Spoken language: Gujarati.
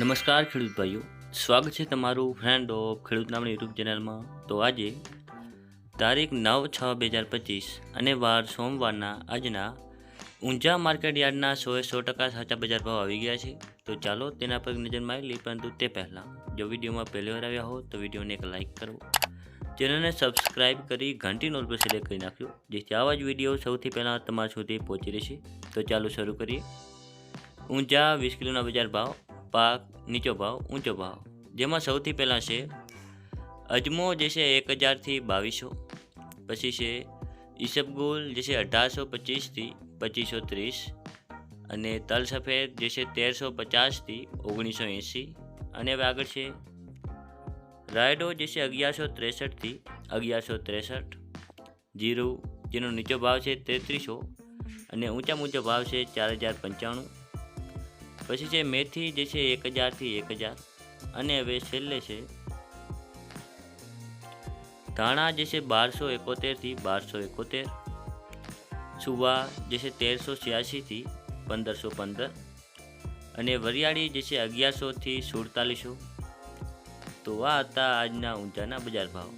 નમસ્કાર ખેડૂત ભાઈઓ. સ્વાગત છે તમારું ફ્રેન્ડ ઓફ ખેડૂત નામની યુટ્યુબ ચેનલમાં તો આજે તારીખ નવ છ બે હજાર પચીસ અને વાર સોમવારના આજના ઊંઝા માર્કેટ યાર્ડના સોએ સો ટકા સાચા બજાર ભાવ આવી ગયા છે. તો ચાલો તેના પર નજર મારી લઈ પરંતુ તે પહેલાં જો વિડીયોમાં પહેલી વાર આવ્યા હો, તો વિડીયોને એક લાઇક કરો. ચેનલને સબસ્ક્રાઇબ કરી ઘંટી નોલ પર સિલેક્ટ કરી નાખ્યો જેથી આવા જ વીડિયો સૌથી પહેલાં તમારા સુધી પહોંચી રહેશે. તો ચાલો શરૂ કરીએ. ઊંઝા વીસ કિલોના બજાર ભાવ પાક નીચો ભાવ, ઊંચો ભાવ. જેમાં સૌથી પહેલાં છે અજમો, જે છે એક હજારથી બાવીસો. પછી છે ઈસબગુલ જે છે અઢારસો પચીસથી પચીસો ત્રીસ. અને તલ સફેદ, જે છે તેરસો પચાસથી ઓગણીસો એંસી. અને હવે આગળ છે રાયડો, જે છે અગિયારસો ત્રેસઠથી અગિયારસો ત્રેસઠ. જીરું, જેનો નીચો ભાવ છે તેત્રીસો. અને ઊંચા ઊંચો ભાવ છે ચાર હજાર પંચાણું. પછી છે મેથી જે છે એક હજારથી એક હજાર. અને હવે છેલ્લે છે, ધાણા જે છે બારસો એકોતેરથી બારસો એકોતેર. સુવા જે છે તેરસો છ્યાસીથી પંદરસો પંદર. અને વરિયાળી જે છે અગિયારસોથી સુડતાલીસો. તો આ હતા આજના ઊંચાના બજાર ભાવ.